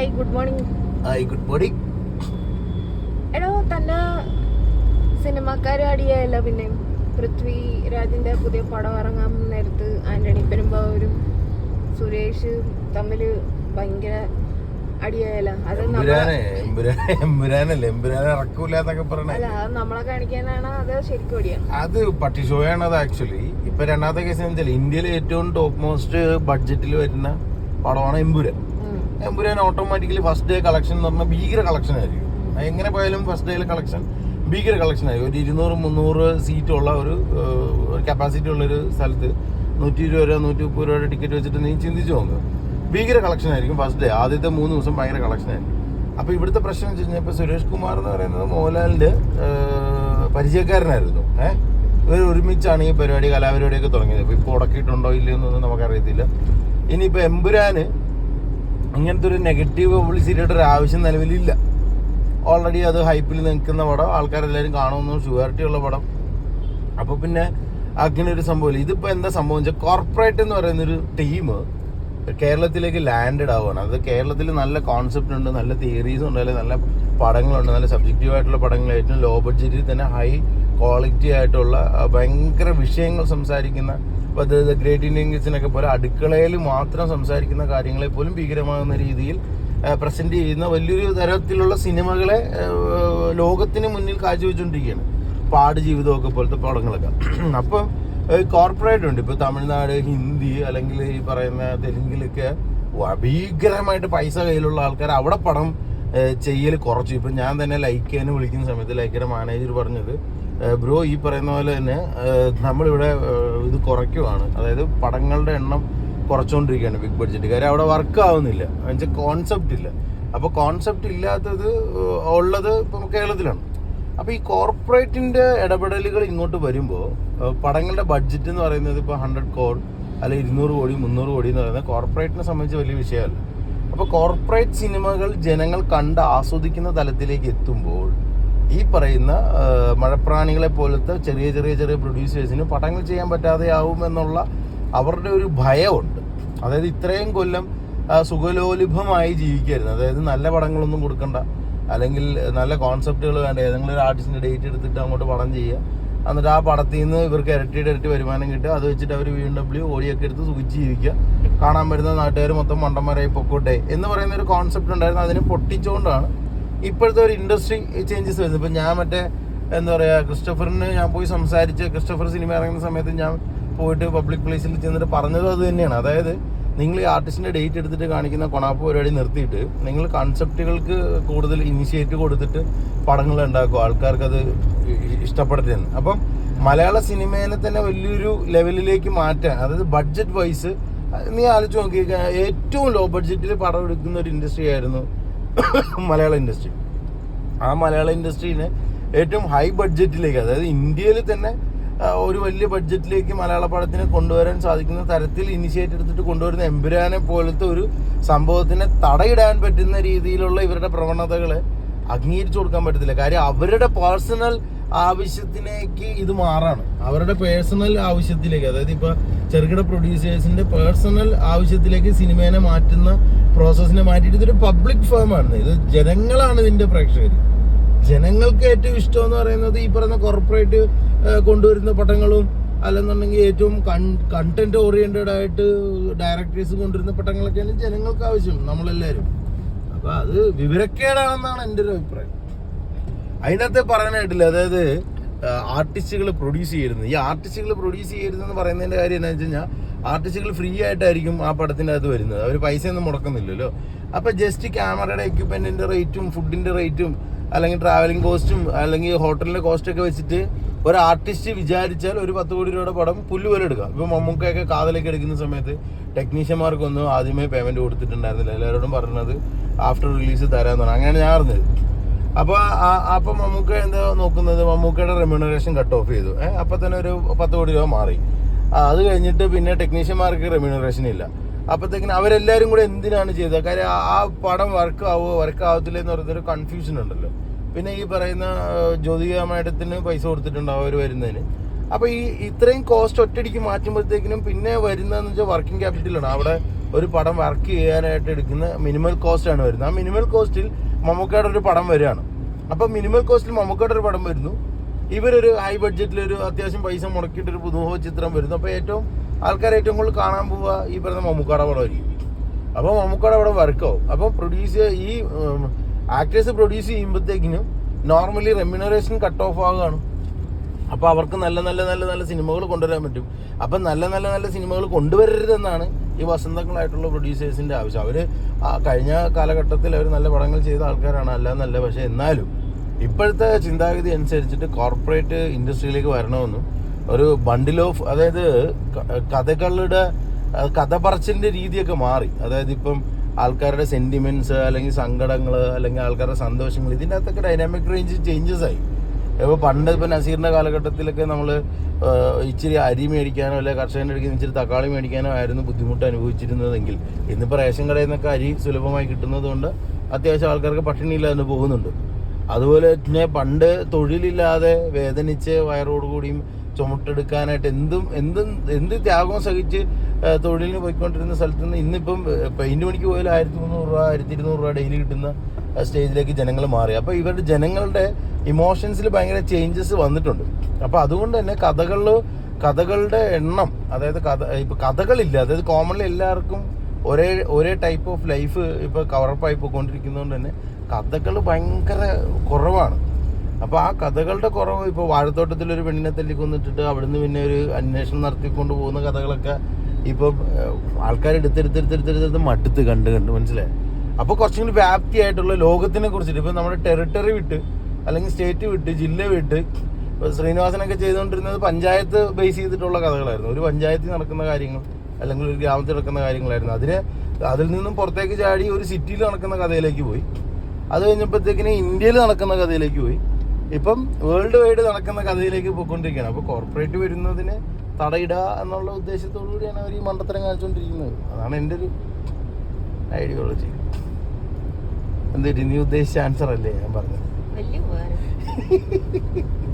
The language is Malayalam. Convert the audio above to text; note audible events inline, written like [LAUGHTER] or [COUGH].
Hi good morning hi good morning എടോ തന്നെ സിനിമക്കാര് അടിയായല്ല പിന്നെ പൃഥ്വിരാജിന്റെ പുതിയ പടം ഇറങ്ങാൻ നേരത്ത് ആന്റണി പെരുമ്പാവൂരും സുരേഷ് തമ്മിൽ ഭയങ്കര അടിയായല്ല. അത് അല്ല അത് നമ്മളെ കാണിക്കാനാണ് അത് ശരിക്കും അടിയാണ് അത് പട്ടി ഷോയാണ് അത് ആക്ച്വലി ഇപ്പൊ രണ്ടാമത്തെ കേസ് എന്താ ഇന്ത്യയിലെ ഏറ്റവും ടോപ്പ് മോസ്റ്റ് ബഡ്ജറ്റിൽ വരുന്ന പടമാണ് Empuraan. Empuraan automatically first day collection എന്ന് പറഞ്ഞാൽ ഭീകര കളക്ഷൻ ആയിരിക്കും. എങ്ങനെ പോയാലും ഫസ്റ്റ് ഡേയിലെ കളക്ഷൻ ഭീകര കളക്ഷൻ ആയി ഒരു ഇരുന്നൂറ് മുന്നൂറ് സീറ്റുള്ള ഒരു കപ്പാസിറ്റി ഉള്ളൊരു സ്ഥലത്ത് നൂറ്റി ഇരുപത് രൂപ നൂറ്റി മുപ്പത് രൂപയുടെ ടിക്കറ്റ് വെച്ചിട്ട് നീ ചിന്തിച്ചു നോക്കുക ഭീകര കളക്ഷൻ ആയിരിക്കും ഫസ്റ്റ് ഡേ ആദ്യത്തെ മൂന്ന് ദിവസം ഭയങ്കര കളക്ഷൻ ആയിരിക്കും. അപ്പോൾ ഇവിടുത്തെ പ്രശ്നം വെച്ച് കഴിഞ്ഞാൽ ഇപ്പോൾ സുരേഷ് കുമാർ എന്ന് പറയുന്നത് മോഹൻലാലിന്റെ പരിചയക്കാരനായിരുന്നു. ഏഹ് ഇവർ ഒരുമിച്ചാണ് ഈ പരിപാടി കലാപരിപാടിയൊക്കെ തുടങ്ങിയത്. ഇപ്പോൾ ഇപ്പോൾ ഉടക്കിയിട്ടുണ്ടോ ഇല്ലയോ എന്നൊന്നും നമുക്കറിയത്തില്ല. ഇനിയിപ്പോൾ എമ്പുരാന് ഇങ്ങനത്തെ ഒരു നെഗറ്റീവ് പബ്ലിസിറ്റിയുടെ ഒരു ആവശ്യം നിലവിലില്ല. ഓൾറെഡി അത് ഹൈപ്പിൽ നിൽക്കുന്ന പടം ആൾക്കാരെല്ലാവരും കാണുമെന്നും ഷുവാരിറ്റി ഉള്ള പടം. അപ്പോൾ പിന്നെ അങ്ങനെ ഒരു സംഭവമില്ല ഇതിപ്പോൾ എന്താ സംഭവം വെച്ചാൽ കോർപ്പറേറ്റ് എന്ന് പറയുന്നൊരു ടീം കേരളത്തിലേക്ക് ലാൻഡഡ് ആവുകയാണ് അത് കേരളത്തിൽ നല്ല കോൺസെപ്റ്റ് ഉണ്ട് നല്ല തിയറീസ് ഉണ്ട് അല്ലെങ്കിൽ നല്ല പടങ്ങളുണ്ട് നല്ല സബ്ജക്റ്റീവായിട്ടുള്ള പടങ്ങൾ ഏറ്റവും ലോ ബഡ്ജറ്റിൽ തന്നെ ഹൈ ക്വാളിറ്റി ആയിട്ടുള്ള ഭയങ്കര വിഷയങ്ങൾ സംസാരിക്കുന്ന ഇപ്പോൾ ദ ഗ്രേറ്റ് ഇന്ത്യൻ കിച്ചനൊക്കെ പോലെ അടുക്കളയിൽ മാത്രം സംസാരിക്കുന്ന കാര്യങ്ങളെ പോലും ഭീകരമാകുന്ന രീതിയിൽ പ്രസന്റ് ചെയ്യുന്ന വലിയൊരു തരത്തിലുള്ള സിനിമകളെ ലോകത്തിന് മുന്നിൽ കാഴ്ചവെച്ചുകൊണ്ടിരിക്കുകയാണ്. പാട് ജീവിതമൊക്കെ പോലത്തെ പടങ്ങളൊക്കെ. അപ്പം കോർപ്പറേറ്റ് ഉണ്ട്. ഇപ്പോൾ തമിഴ്നാട് ഹിന്ദി അല്ലെങ്കിൽ ഈ പറയുന്ന തെലുങ്കിലൊക്കെ ഭീകരമായിട്ട് പൈസ കയ്യിലുള്ള ആൾക്കാർ അവിടെ പടം ചെയ്യൽ കുറച്ചു. ഇപ്പം ഞാൻ തന്നെ ലൈക്ക് ചെയ്യാൻ വിളിക്കുന്ന സമയത്ത് ലൈക്കയുടെ മാനേജർ പറഞ്ഞത് ബ്രോ ഈ പറയുന്ന പോലെ തന്നെ നമ്മളിവിടെ ഇത് കുറയ്ക്കുവാണ്. അതായത് പടങ്ങളുടെ എണ്ണം കുറച്ചുകൊണ്ടിരിക്കുകയാണ് ബിഗ് ബഡ്ജറ്റ് കാര്യം അവിടെ വർക്ക് ആവുന്നില്ല. എന്നുവെച്ചാൽ കോൺസെപ്റ്റ് ഇല്ല. അപ്പോൾ കോൺസെപ്റ്റ് ഇല്ലാത്തത് ഉള്ളത് ഇപ്പം കേരളത്തിലാണ്. അപ്പോൾ ഈ കോർപ്പറേറ്റിന്റെ ഇടപെടലുകൾ ഇങ്ങോട്ട് വരുമ്പോൾ പടങ്ങളുടെ ബഡ്ജറ്റ് എന്ന് പറയുന്നത് ഇപ്പോൾ ഹൺഡ്രഡ് കോർ അല്ലെ ഇരുന്നൂറ് കോടി മുന്നൂറ് കോടി എന്ന് പറയുന്നത് കോർപ്പറേറ്റിനെ സംബന്ധിച്ച് വലിയ വിഷയമല്ല. അപ്പോൾ കോർപ്പറേറ്റ് സിനിമകൾ ജനങ്ങൾ കണ്ട് ആസ്വദിക്കുന്ന തലത്തിലേക്ക് എത്തുമ്പോൾ ഈ പറയുന്ന മഴപ്രാണികളെ പോലത്തെ ചെറിയ ചെറിയ ചെറിയ പ്രൊഡ്യൂസേഴ്സിന് പടങ്ങൾ ചെയ്യാൻ പറ്റാതെയാവും എന്നുള്ള അവരുടെ ഒരു ഭയമുണ്ട്. അതായത് ഇത്രയും കൊല്ലം സുഖലോലിഭമായി ജീവിക്കായിരുന്നു. അതായത് നല്ല പടങ്ങളൊന്നും കൊടുക്കണ്ട. അല്ലെങ്കിൽ നല്ല കോൺസെപ്റ്റുകൾ വേണ്ട. ഏതെങ്കിലും ഒരു ആർട്ടിസ്റ്റിന്റെ ഡേറ്റ് എടുത്തിട്ട് അങ്ങോട്ട് പടം ചെയ്യുക. എന്നിട്ട് ആ പടത്തിൽ നിന്ന് ഇവർക്ക് ഇരട്ടിയുടെ ഇരട്ടി വരുമാനം കിട്ടുക. അത് വെച്ചിട്ട് അവർ വി ഡബ്ല്യു ഓടിയൊക്കെ എടുത്ത് സൂചിച്ച് ജീവിക്കുക കാണാൻ വരുന്ന നാട്ടുകാർ മൊത്തം മണ്ടന്മാരായി പൊക്കോട്ടെ. എന്ന് പറയുന്ന ഒരു കോൺസെപ്റ്റ് ഉണ്ടായിരുന്നു. അതിനെ പൊട്ടിച്ചുകൊണ്ടാണ് ഇപ്പോഴത്തെ ഒരു ഇൻഡസ്ട്രി ചേഞ്ചസ് വരുന്നത്. ഇപ്പം ഞാൻ മറ്റേ എന്താ പറയുക ക്രിസ്റ്റഫറിന് ഞാൻ പോയി സംസാരിച്ച് ക്രിസ്റ്റഫർ സിനിമ ഇറങ്ങുന്ന സമയത്ത് ഞാൻ പോയിട്ട് പബ്ലിക് പ്ലേസിൽ ചെന്നിട്ട് പറഞ്ഞതും അത് തന്നെയാണ്. അതായത് നിങ്ങൾ ഈ ആർട്ടിസ്റ്റിന്റെ ഡേറ്റ് എടുത്തിട്ട് കാണിക്കുന്ന കൊണാപ്പ് പരിപാടി നിർത്തിയിട്ട് നിങ്ങൾ കൺസെപ്റ്റുകൾക്ക് കൂടുതൽ ഇനിഷ്യേറ്റ് കൊടുത്തിട്ട് പടങ്ങൾ ഉണ്ടാക്കും? ആൾക്കാർക്ക് അത് ഇഷ്ടപ്പെടുത്തിയെന്ന്. അപ്പം മലയാള സിനിമേനെ തന്നെ വലിയൊരു ലെവലിലേക്ക് മാറ്റാൻ അതായത് ബഡ്ജറ്റ് വൈസ് നീ ആലോചിച്ച് നോക്കി ഏറ്റവും ലോ ബഡ്ജറ്റിൽ പടം എടുക്കുന്ന ഒരു ഇൻഡസ്ട്രി ആയിരുന്നു മലയാള ഇൻഡസ്ട്രി ആ മലയാള ഇൻഡസ്ട്രീനെ ഏറ്റവും ഹൈ ബഡ്ജറ്റിലേക്ക് അതായത് ഇന്ത്യയിൽ തന്നെ ഒരു വലിയ ബഡ്ജറ്റിലേക്ക് മലയാള പടത്തിന് കൊണ്ടുവരാൻ സാധിക്കുന്ന തരത്തിൽ ഇനിഷ്യേറ്റ് എടുത്തിട്ട് കൊണ്ടുവരുന്ന എമ്പുരാനെ പോലത്തെ ഒരു സംഭവത്തിനെ തടയിടാൻ പറ്റുന്ന രീതിയിലുള്ള ഇവരുടെ പ്രവണതകൾ അംഗീകരിച്ചു കൊടുക്കാൻ പറ്റത്തില്ല. കാര്യം അവരുടെ പേഴ്സണൽ ആവശ്യത്തിലേക്ക് ഇത് മാറാണ്. അവരുടെ പേഴ്സണൽ ആവശ്യത്തിലേക്ക് അതായത് ഇപ്പൊ ചെറുകിട പ്രൊഡ്യൂസേഴ്സിന്റെ പേഴ്സണൽ ആവശ്യത്തിലേക്ക് സിനിമേനെ മാറ്റുന്ന പ്രോസസ്സിനെ മാറ്റിയിട്ട് ഇതൊരു പബ്ലിക് ഫേമാണ് ഇത് ജനങ്ങളാണ് ഇതിന്റെ പ്രേക്ഷകർ ജനങ്ങൾക്ക് ഏറ്റവും ഇഷ്ടം എന്ന് പറയുന്നത് ഈ പറയുന്ന കോർപ്പറേറ്റ് കൊണ്ടുവരുന്ന പടങ്ങളും അല്ലെന്നുണ്ടെങ്കിൽ ഏറ്റവും കണ്ടന്റ് ഓറിയന്റഡ് ആയിട്ട് ഡയറക്ടേഴ്സ് കൊണ്ടുവരുന്ന പടങ്ങളൊക്കെയാണ് ജനങ്ങൾക്ക് ആവശ്യം നമ്മളെല്ലാവരും. അപ്പൊ അത് വിവരക്കേടാണെന്നാണ് എന്റെ ഒരു അഭിപ്രായം. അതിനകത്ത് പറയാനായിട്ടില്ല അതായത് ആർട്ടിസ്റ്റുകൾ പ്രൊഡ്യൂസ് ചെയ്യരുത്. ഈ ആർട്ടിസ്റ്റുകൾ പ്രൊഡ്യൂസ് ചെയ്യരുതെന്ന് പറയുന്നതിന്റെ കാര്യം എന്താ വെച്ച് കഴിഞ്ഞാൽ ആർട്ടിസ്റ്റുകൾ ഫ്രീ ആയിട്ടായിരിക്കും ആ പടത്തിന്റെ അകത്ത് വരുന്നത്. അവർ പൈസ ഒന്നും മുടക്കുന്നില്ലല്ലോ അപ്പോൾ ജസ്റ്റ് ക്യാമറയുടെ എക്യുപ്മെന്റിന്റെ റേറ്റും ഫുഡിന്റെ റേറ്റും അല്ലെങ്കിൽ ട്രാവലിംഗ് കോസ്റ്റും അല്ലെങ്കിൽ ഹോട്ടലിന്റെ കോസ്റ്റൊക്കെ വെച്ചിട്ട് ഒരു ആർട്ടിസ്റ്റ് വിചാരിച്ചാൽ ഒരു പത്ത് കോടി രൂപയുടെ പടം പുല്ല് പോലെ എടുക്കാം. ഇപ്പൊ മമ്മൂക്കൊക്കെ കാതലേക്ക് എടുക്കുന്ന സമയത്ത് ടെക്നീഷ്യന്മാർക്കൊന്നും ആദ്യമേ പേയ്മെന്റ് കൊടുത്തിട്ടുണ്ടായിരുന്നില്ല. എല്ലാവരോടും പറഞ്ഞത് ആഫ്റ്റർ റിലീസ് തരാമെന്നാണ് അങ്ങനെയാണ് ഞാൻ അറിഞ്ഞത് അപ്പൊ അപ്പോൾ അപ്പൊ മമ്മൂക്ക എന്താ നോക്കുന്നത്? മമ്മൂക്കയുടെ റെമ്യൂണറേഷൻ കട്ട് ഓഫ് ചെയ്തു. ഏഹ് അപ്പൊ തന്നെ ഒരു പത്ത് കോടി രൂപ മാറി. അത് കഴിഞ്ഞിട്ട് പിന്നെ ടെക്നീഷ്യന്മാർക്ക് റെമ്യൂണറേഷൻ ഇല്ല. അപ്പത്തേക്കിന് അവരെല്ലാവരും കൂടെ എന്തിനാണ് ചെയ്തത്? കാര്യം ആ- പടം വർക്ക് ആവുമോ വർക്ക് ആവത്തില്ല എന്ന് പറയുന്നൊരു കൺഫ്യൂഷൻ ഉണ്ടല്ലോ. പിന്നെ ഈ പറയുന്ന ജ്യോതിക മേഡത്തിന് പൈസ കൊടുത്തിട്ടുണ്ടാവും അവർ വരുന്നതിന്. അപ്പോൾ ഈ ഇത്രയും കോസ്റ്റ് ഒറ്റയടിക്ക് മാറ്റുമ്പോഴത്തേക്കിനും പിന്നെ വരുന്നതെന്ന് വെച്ചാൽ വർക്കിംഗ് ക്യാപിറ്റലാണ് അവിടെ ഒരു പടം വർക്ക് ചെയ്യാനായിട്ട് എടുക്കുന്ന മിനിമൽ കോസ്റ്റ് ആണ് വരുന്നത്. ആ മിനിമൽ കോസ്റ്റിൽ മമ്മൂക്കയുടെ ഒരു പടം വരികയാണ്. അപ്പോൾ മിനിമൽ കോസ്റ്റിൽ മമ്മൂക്കയുടെ ഒരു പടം വരുന്നു. ഇവരൊരു ഹൈ ബഡ്ജറ്റിൽ ഒരു അത്യാവശ്യം പൈസ മുടക്കിയിട്ട് ഒരു പുതുമുഖ ചിത്രം വരുന്നു. അപ്പോൾ ഏറ്റവും ആൾക്കാർ ഏറ്റവും കൂടുതൽ കാണാൻ പോവുക ഈ പറയുന്ന മമ്മൂക്കയുടെ പടമായിരിക്കും. അപ്പോൾ മമ്മൂക്കാട പടം വർക്കാവും അപ്പോൾ പ്രൊഡ്യൂസ് ഈ ആക്ടേഴ്സ് പ്രൊഡ്യൂസ് ചെയ്യുമ്പോഴത്തേക്കിനും നോർമലി റെമ്യൂണറേഷൻ കട്ട് ഓഫ് ആവുകയാണ്. അപ്പോൾ അവർക്ക് നല്ല നല്ല നല്ല നല്ല സിനിമകൾ കൊണ്ടുവരാൻ പറ്റും. അപ്പം നല്ല നല്ല നല്ല സിനിമകൾ കൊണ്ടുവരരുതെന്നാണ് ഈ വസന്തങ്ങളായിട്ടുള്ള പ്രൊഡ്യൂസേഴ്സിന്റെ ആവശ്യം. അവർ കഴിഞ്ഞ കാലഘട്ടത്തിൽ അവർ നല്ല പടങ്ങൾ ചെയ്ത ആൾക്കാരാണ്. അല്ല നല്ല പക്ഷേ എന്നാലും ഇപ്പോഴത്തെ ചിന്താഗതി അനുസരിച്ചിട്ട് കോർപ്പറേറ്റ് ഇൻഡസ്ട്രിയിലേക്ക് വരണമെന്നും ഒരു ബണ്ടിൽ ഓഫ് അതായത് കഥകളുടെ കഥ പറച്ചിലിന്റെ രീതിയൊക്കെ മാറി. അതായത് ഇപ്പം ആൾക്കാരുടെ സെന്റിമെന്റ്സ് അല്ലെങ്കിൽ സങ്കടങ്ങൾ അല്ലെങ്കിൽ ആൾക്കാരുടെ സന്തോഷങ്ങൾ ഇതിന്റെ അകത്തൊക്കെ ഡൈനാമിക് റേഞ്ച് ചേഞ്ചസ് ആയി. ഇപ്പോൾ പണ്ട് ഇപ്പോൾ നസീറിന്റെ കാലഘട്ടത്തിലൊക്കെ നമ്മൾ ഇച്ചിരി അരി മേടിക്കാനോ അല്ലെങ്കിൽ കർഷകന്റെ അടുക്കുന്ന ഇച്ചിരി തക്കാളി മേടിക്കാനോ ആയിരുന്നു ബുദ്ധിമുട്ട് അനുഭവിച്ചിരുന്നതെങ്കിൽ. ഇന്നിപ്പോൾ റേഷൻ കടയിൽ നിന്നൊക്കെ അരി സുലഭമായി കിട്ടുന്നത് കൊണ്ട് അത്യാവശ്യം ആൾക്കാർക്ക് പട്ടിണിയില്ലാതെ പോകുന്നുണ്ട്. അതുപോലെ തന്നെ പണ്ട് തൊഴിലില്ലാതെ വേദനിച്ച് വയറോടുകൂടിയും ചുമട്ടെടുക്കാനായിട്ട് എന്തും എന്തും എന്ത് ത്യാഗവും സഹിച്ച് തൊഴിലിന് പോയിക്കൊണ്ടിരുന്ന സ്ഥലത്ത് നിന്ന് ഇന്നിപ്പം പെയിന്റ് പണിക്ക് പോയാൽ ആയിരത്തി മുന്നൂറ് രൂപ ആയിരത്തി ഇരുന്നൂറ് രൂപ ഡെയിലി കിട്ടുന്ന സ്റ്റേജിലേക്ക് ജനങ്ങൾ മാറി. അപ്പോൾ ഇവരുടെ ജനങ്ങളുടെ ഇമോഷൻസിൽ ഭയങ്കര ചേഞ്ചസ് വന്നിട്ടുണ്ട്. അപ്പോൾ അതുകൊണ്ട് തന്നെ കഥകളിൽ കഥകളുടെ എണ്ണം അതായത് കഥ ഇപ്പൊ കഥകളില്ല അതായത് കോമൺലി എല്ലാവർക്കും ഒരേ ഒരേ ടൈപ്പ് ഓഫ് ലൈഫ് ഇപ്പൊ കവറപ്പായി പോയിക്കൊണ്ടിരിക്കുന്നതുകൊണ്ട് തന്നെ കഥകൾ ഭയങ്കര കുറവാണ്. അപ്പോൾ ആ കഥകളുടെ കുറവ് ഇപ്പോൾ വാഴത്തോട്ടത്തിൽ ഒരു പെണ്ണിനെ തല്ലി കൊന്നിട്ടിട്ട് അവിടുന്ന് പിന്നെ ഒരു അന്വേഷണം നടത്തിക്കൊണ്ട് പോകുന്ന കഥകളൊക്കെ ഇപ്പം ആൾക്കാർ എടുത്തെടുത്തെടുത്തെടുത്തെടുത്ത് മടുത്ത് കണ്ട് കണ്ട് മനസ്സിലായി? അപ്പോൾ കുറച്ചും കൂടി വ്യാപ്തിയായിട്ടുള്ള ലോകത്തിനെ കുറിച്ചിട്ട് ഇപ്പം നമ്മുടെ ടെറിട്ടറി വിട്ട് അല്ലെങ്കിൽ സ്റ്റേറ്റ് വിട്ട് ജില്ല വിട്ട് ഇപ്പൊ ശ്രീനിവാസനൊക്കെ ചെയ്തുകൊണ്ടിരുന്നത് പഞ്ചായത്ത് ബേസ് ചെയ്തിട്ടുള്ള കഥകളായിരുന്നു. ഒരു പഞ്ചായത്തിൽ നടക്കുന്ന കാര്യങ്ങൾ അല്ലെങ്കിൽ ഒരു ഗ്രാമത്തിൽ നടക്കുന്ന കാര്യങ്ങളായിരുന്നു. അതിന് അതിൽ നിന്നും പുറത്തേക്ക് ചാടി ഒരു സിറ്റിയിൽ നടക്കുന്ന കഥയിലേക്ക് പോയി. അത് കഴിഞ്ഞപ്പോഴത്തേക്കിന് ഇന്ത്യയിൽ നടക്കുന്ന കഥയിലേക്ക് പോയി. ഇപ്പം വേൾഡ് വൈഡ് നടക്കുന്ന കഥയിലേക്ക് പോയിക്കൊണ്ടിരിക്കുകയാണ്. അപ്പോൾ കോർപ്പറേറ്റ് വരുന്നതിന് തടയിടുക എന്നുള്ള ഉദ്ദേശത്തോടു കൂടിയാണ് അവർ ഈ മണ്ടത്തരം കാണിച്ചുകൊണ്ടിരിക്കുന്നത്. അതാണ് എന്റെ ഒരു ഐഡിയോളജി എന്താ നീ ഉദ്ദേശിച്ച ആൻസർ അല്ലേ ഞാൻ പറഞ്ഞത്? [LAUGHS]